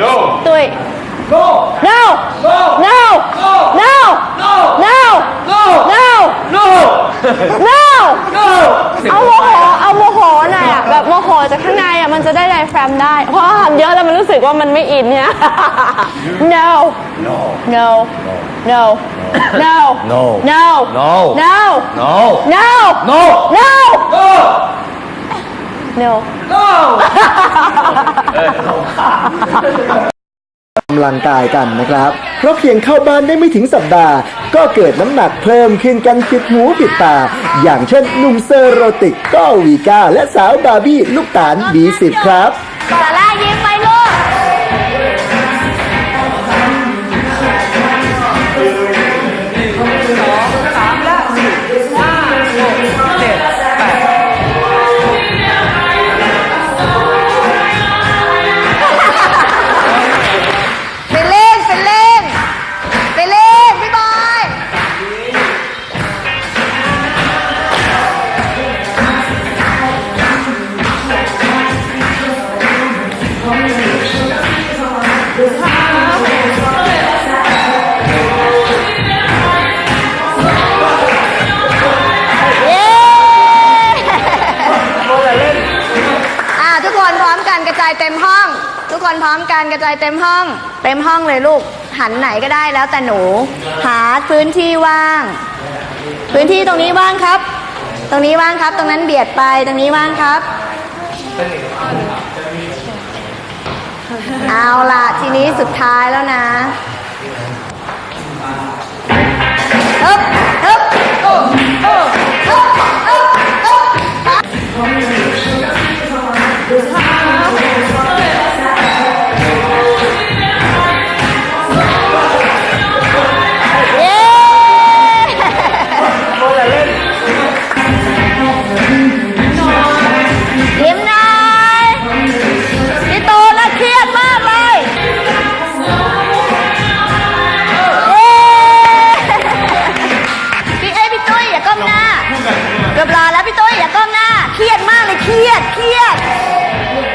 no ตุ้ย no no no no no no no no no no no no no เอาโมโหเอาโมโหหน่อยอะแบบโมโหจากข้างในอะมันจะได้ไดแฟรมได้ เพราะว่าทำเยอะแล้วมันรู้สึกว่ามันไม่อินเนี่ย no no no no no No. no No. no no no no no no no กำลังกายกันนะครับ เพราะเพียงเข้าบ้านได้ไม่ถึงสัปดาห์ ก็เกิดน้ำหนักเพิ่มขึ้นกันผิดหูผิดตา อย่างเช่นหนุ่มเซอร์โรติกก็วีก้าและสาวบาร์บี้ลูกตาลบีสิบครับซาร่า คนพร้อมกันกระจายเต็มห้อง เต็มห้องเลยลูก หันไหนก็ได้แล้วแต่หนู หาพื้นที่ว่าง พื้นที่ตรงนี้ว่างครับ ตรงนี้ว่างครับ ตรงนั้นเบียดไป ตรงนี้ว่างครับ เอาล่ะทีนี้สุดท้ายแล้วนะ ยเครียดเครียด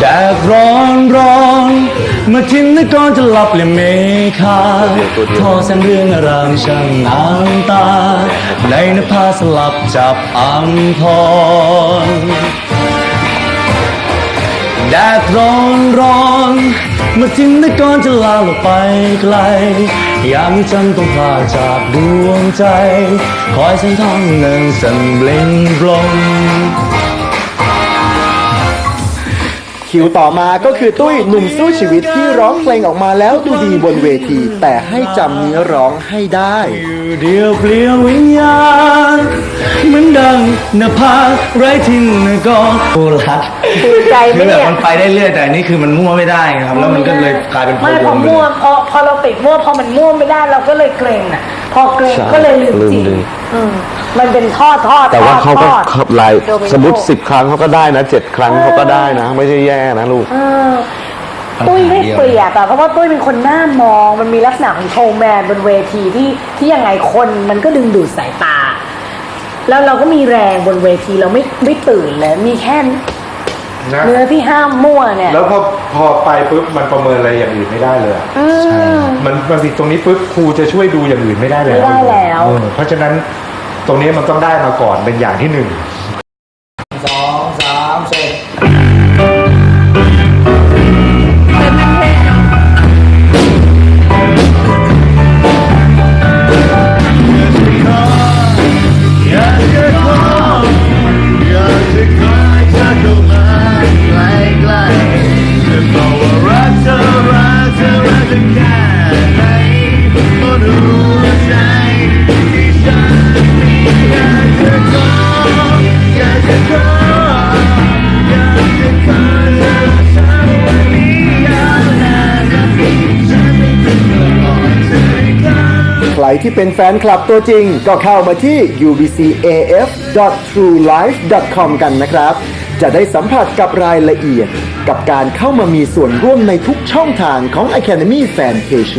แดดร้อนร้อนมาทิ้งในก่อนจะหลับเลยเมฆาทอแสงเรื่องอารามช่างน้ำตา ในนภาสลับจับอัมพรแดดร้อนร้อน มาทิ้งในก่อนจะลาลงไปไกล ยามนี้ฉันต้องพาจากดวงใจ คอยฉันทางหนึ่งสั่นเบลงบลง คิวต่อมาก็คือตุ้ยหนุ่มสู้ชีวิตที่ร้องเพลงออกมาแล้วดูดีบนเวที แต่ให้จำเนื้อร้องให้ได้อยู่เดียวเปลี่ยววิญญาณเหมือนดังนภาไร้ทิ้งนกอนโอรัดภูมิใจไหมคือแบบเนี่ยมันไปได้เรื่อยแต่อันนี่คือมันมั่วไม่ได้ครับ แล้วมันก็เลยกลายเป็นพไม่วพองไปเลมั่วย พอพอเราติดมั่วพอมันมั่วไม่ได้เราก็เลยเกรงอะ พอเกรงใช่ก็เลยลืมลืมจริงลืมอืมมันเป็นทอดทอดแต่ว่าทอดเขาก็ทอด ขับไลน์โดมิโนสมมติสิบครั้งเขาก็ได้นะเจ็ดครั้งเขาก็ได้นะ ไม่ใช่แย่นะลูก เออตุ้ยไม่เปรียบอะเพราะว่าตุ้ยเป็นคนหน้ามองมันมีลักษณะของโชว์แมนบนเวทีที่ที่ยังไงคนมันก็ดึงดูดสายตา แล้วเราก็มีแรงบนเวทีเราไม่ไม่ตื่นเลยมีแค่ นะเนื้อที่ห้ามมั่วเนี่ยแล้วพอพอไปปุ๊บมันประเมินอะไรอย่างอื่นไม่ได้เลยอะอืม มันมันติดตรงนี้ปุ๊บครูจะช่วยดูอย่างอื่นไม่ได้แล้วไม่ได้แล้ว เออเพราะฉะนั้นตรงนี้มันต้องได้มาก่อนเป็นอย่างที่หนึ่งอย ที่เป็นแฟนคลับตัวจริง ก็เข้ามาที่ ubcaf.truelife.com กันนะครับ จะได้สัมผัสกับรายละเอียด กับการเข้ามามีส่วนร่วมในทุกช่องทางของ Academy Fan Page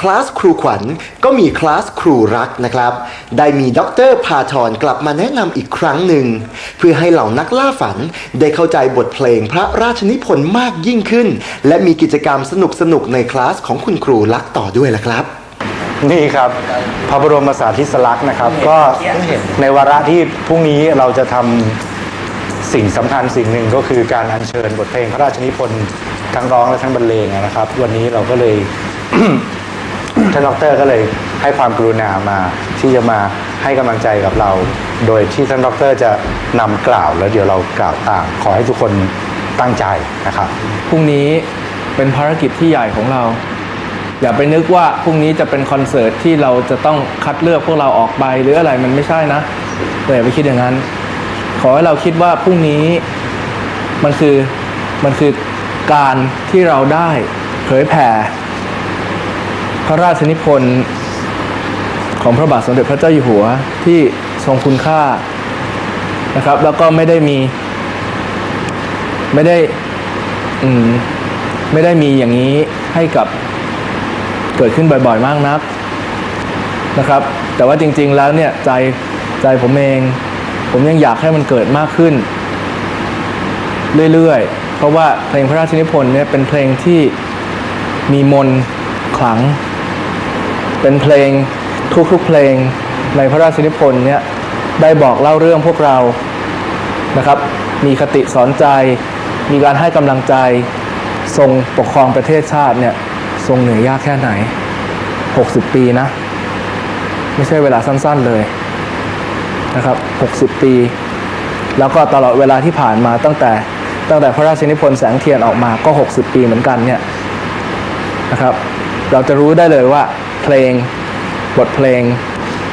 คลาสครูขวัญก็มีคลาสครูรักนะครับ ได้มีดรพาทรกลับมาแนะนำอีกครั้งหนึ่ง เพื่อให้เหล่านักล่าฝันได้เข้าใจบทเพลงพระราชนิพนธ์มากยิ่งขึ้น และมีกิจกรรมสนุกๆในคลาสของคุณครูรักต่อด้วยละครับ นี่ครับพระบรมสารีสลักษณ์นะครับ ก็ในวาระที่พรุ่งนี้เราจะทำสิ่งสำคัญสิ่งหนึ่งก็คือการอัญเชิญบทเพลงพระราชนิพนธ์ทั้งร้องและทั้งบรรเลงนะครับ วันนี้เราก็เลย ท่านดอกเตอรก็เลยให้ความกรุณามาที่จะมาให้กำลังใจกับเรา โดยที่ท่านดอกเตอรจะนำกล่าวแล้วเดี๋ยวเรากล่าวตามขอให้ทุกคนตั้งใจนะครับพรุ่งนี้เป็นภารกิจที่ใหญ่ของเรา อย่าไปนึกว่าพรุ่งนี้จะเป็นคอนเสิร์ตที่เราจะต้องคัดเลือกพวกเราออกไปหรืออะไรมันไม่ใช่นะอย่าไปคิดอย่างนั้น ขอให้เราคิดว่าพรุ่งนี้มันคือมันคือการที่เราได้เผยแผ่ ระราชนิพนธ์ของพระบาทสมเด็จพระเจ้าอยู่หัวที่ทรงคุณค่านะครับ แล้วก็ไม่ได้มี ไม่ได้อืมไม่ได้มีอย่างนี้ให้กับเกิดขึ้นบ่อยๆมากนักนะครับ แต่ว่าจริง ๆ แล้วเนี่ยใจใจผมเอง ผมยังอยากให้มันเกิดมากขึ้น เรื่อยๆ เพราะว่าเพลงพระราชนิพนธ์เนี่ยเป็นเพลงที่มีมนขลัง เป็นเพลงทุกๆเพลงในพระราชนิพนธ์เนี่ยได้บอกเล่าเรื่องพวกเรานะครับ มีคติสอนใจ มีการให้กำลังใจ ทรงปกครองประเทศชาติเนี่ยทรงเหนื่อยยากแค่ไหน 60 ปีนะ ไม่ใช่เวลาสั้นๆเลยนะครับ 60 ปี แล้วก็ตลอดเวลาที่ผ่านมาตั้งแต่ตั้งแต่พระราชนิพนธ์แสงเทียนออกมาก็ 60 ปีเหมือนกันเนี่ยนะครับ เราจะรู้ได้เลยว่า เพลง บทเพลง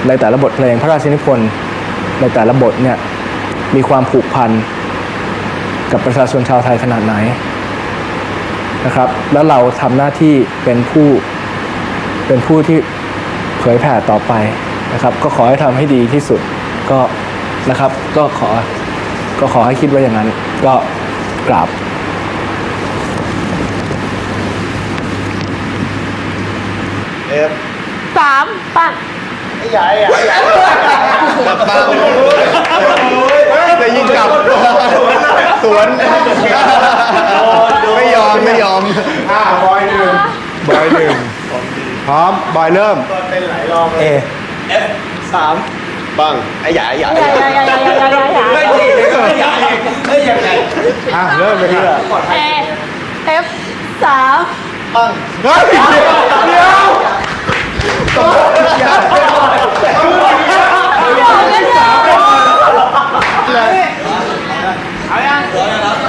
ในแต่ละบทเพลง พระราชนิพนธ์ในแต่ละบทเนี่ยมีความผูกพันกับประชาชนชาวไทยขนาดไหนนะครับ แล้วเราทำหน้าที่เป็นผู้เป็นผู้ที่เผยแผ่ต่อไปนะครับ ก็ขอให้ทำให้ดีที่สุดก็นะครับ ก็ขอก็ขอให้คิดไว้อย่างนั้น ก็กราบ สามปังจะยิงกลับสวนไม่ยอมไม่ยอมอ่าบอยหนึ่งบอยหนึ่งพร้อมบอยเริ่มเอบังไอ้ใหญ่ใหญ่อย่าอย่าอย่าอย่าอย่าอย่าอะเริ่มเลยครับเอเอฟสามเฮ้ยเดี๋ยว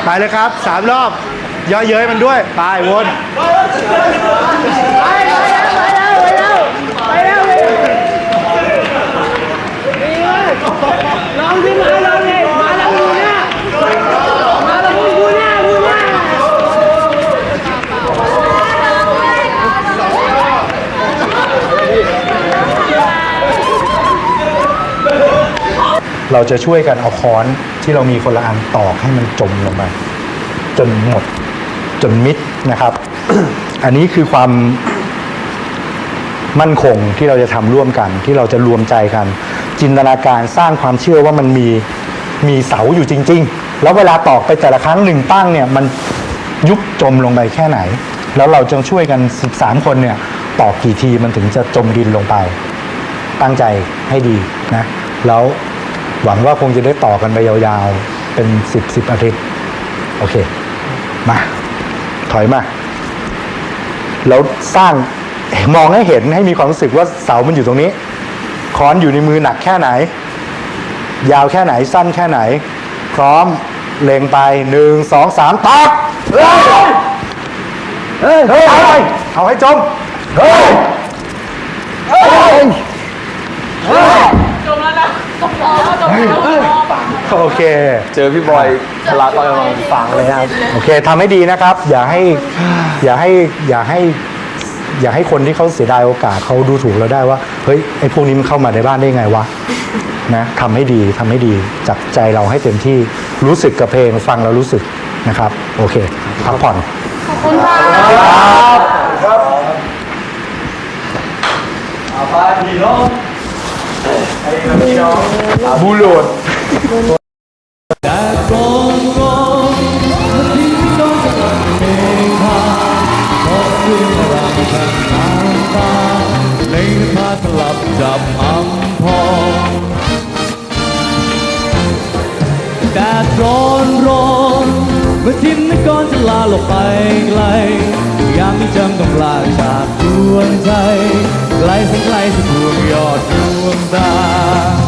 ไปเลยครับสามรอบเยอะเย้ยมันด้วยไปวนไปแล้วไปแล้วไปแล้วไปแล้ว เราจะช่วยกันเอาค้อนที่เรามีคนละอันตอกให้มันจมลงไปจนหมดจนมิดนะครับ อันนี้คือความมั่นคงที่เราจะทำร่วมกัน ที่เราจะรวมใจกัน จินตนาการสร้างความเชื่อว่ามันมีมีเสาอยู่จริง ๆ แล้วเวลาตอกไปแต่ละครั้งหนึ่งตั้งเนี่ยมันยุบจมลงไปแค่ไหน แล้วเราจะช่วยกัน 13 คนเนี่ยตอกกี่ทีมันถึงจะจมดินลงไป ตั้งใจให้ดีนะ แล้ว หวังว่าคงจะได้ต่อกันไปยาวๆ เป็นสิบสิบอาทิตย์ โอเค มา ถอยมา แล้วสร้างมองให้เห็นให้มีความรู้สึกว่าเสามันอยู่ตรงนี้ ค้อนอยู่ในมือหนักแค่ไหน ยาวแค่ไหนสั้นแค่ไหน พร้อมเล็งไปหนึ่งสองสามตอกเฮ้ยเฮ้ยเอาไเอาให้จมเฮ้ยเฮ้ย โอเค เจอพี่บอยทลาตอนกำลังฟังเลยครับโอเคทำให้ดีนะครับ อย่าให้ อย่าให้ อย่าให้ อย่าให้คนที่เขาเสียดายโอกาสเขาดูถูกเราได้ว่า เฮ้ย ไอ้พวกนี้มันเข้ามาในบ้านได้ไงวะ นะทำให้ดีทำให้ดีจากใจเราให้เต็มที่ รู้สึกกับเพลง ฟังแล้วรู้สึกนะครับ โอเค พักผ่อน ขอบคุณค่ะครับครับเอาไปพี่น้องไอ้พี่น้อง บูโหลดในพาสลับจับอำพรแดดร้อนร้อนเมื่อทิมนก่อนจะลาลงไปไกล ยามที่จำกำลาจากดวงใจไกลสักไกลสักดวงยอดดวงตา